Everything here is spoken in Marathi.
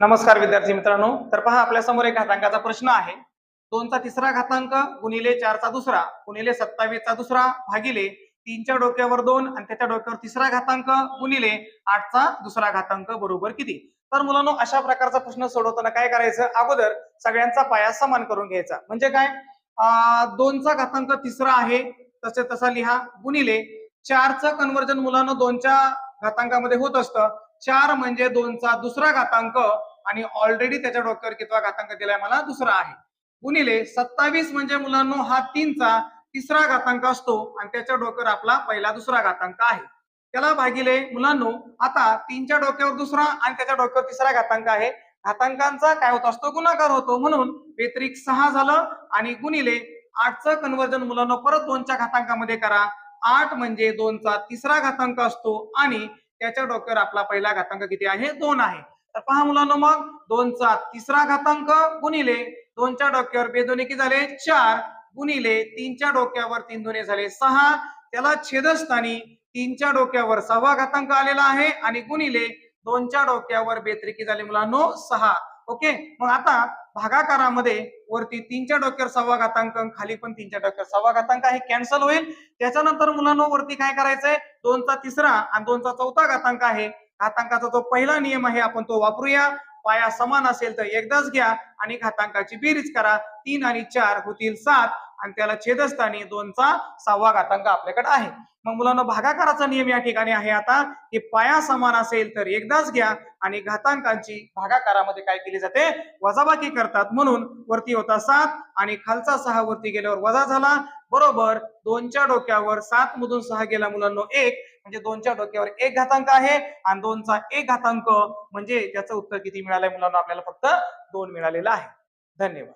नमस्कार विद्यार्थी मित्रांनो. तर पहा आपल्यासमोर एक घातांकाचा प्रश्न आहे. दोनचा तिसरा घातांक गुणिले चारचा दुसरा गुणिले सत्तावीसचा दुसरा भागिले तीनच्या डोक्यावर दोन आणि त्याच्या डोक्यावर तिसरा घातांक गुणिले आठचा दुसरा घातांक बरोबर किती? तर मुलांनो अशा प्रकारचा प्रश्न सोडवताना काय करायचं? अगोदर सगळ्यांचा पाया समान करून घ्यायचा. म्हणजे काय? दोनचा घातांक तिसरा आहे तसे तसा लिहा. गुणिले चारचं कन्वर्जन मुलांना दोनच्या घातांकामध्ये होत असतं. चार म्हणजे दोनचा दुसरा घातांक आणि ऑलरेडी त्याच्या डोक्यावर कितवा घातांक दिलाय मला? दुसरा आहे. गुणिले सत्तावीस म्हणजे मुलांनो हा तीनचा तिसरा घातांक असतो आणि त्याच्या डोक्यावर आपला पहिला दुसरा घातांक आहे. त्याला भागिले मुलांनो आता तीनच्या डोक्यावर दुसरा आणि त्याच्या डोक्यावर तिसरा घातांक आहे. घातांकांचा काय होत असतो? गुणाकार होतो. म्हणून व्यतिरिक्त सहा झालं आणि गुणिले आठचं कन्वर्जन मुलांना परत दोनच्या घातांकामध्ये करा. आठ म्हणजे दोनचा तिसरा घातांक असतो आणि त्याच्या डोक्यावर आपला पहिला घातांक किती आहे? दोन आहे. तर पहा मुलांना मग दोनचा तिसरा घातांक गुणिले दोनच्या डोक्यावर बेदोने किती झाले? चार. गुणिले तीनच्या डोक्यावर तीन दोने झाले सहा. त्याला छेदस्थानी तीनच्या डोक्यावर सहावा घातांक आलेला आहे आणि गुणिले दोनच्या डोक्यावर बेत्रिकी झाले मुलांनो? सहा. ओके? मग आता भागाकारामध्ये वरती तीनच्या डोक्यावर सव्वा घातांक खाली पण तीनच्या डोक्यावर सव्वा घातांक हे कॅन्सल होईल. त्याच्यानंतर मुलांनो वरती काय करायचंय? दोनचा तिसरा आणि दोनचा चौथा घातांक आहे. घातांकाचा जो पहिला नियम आहे आपण तो वापरूया. पाया समान असेल तर एकदाच घ्या आणि घातांकाची बेरीज करा. तीन आणि चार होतील सात. आणि त्याला छेदस्थानी दोनचा सहावा घातांक आपल्याकडे आहे. मग मुलांना भागाकाराचा नियम या ठिकाणी आहे आता. की पाया समान असेल तर एकदाच घ्या आणि घातांकांची भागाकारामध्ये काय केली जाते? वजाबाकी करतात. म्हणून वरती होता सात आणि खालचा सहा वरती गेल्यावर वजा झाला. बरोबर दोनच्या डोक्यावर सात मधून सहा गेला मुलांनो एक. म्हणजे दोनच्या डोक्यावर एक घातांक आहे आणि दोनचा एक घातांक म्हणजे त्याचं उत्तर किती मिळालंय मुलांना? आपल्याला फक्त दोन मिळालेलं आहे. धन्यवाद.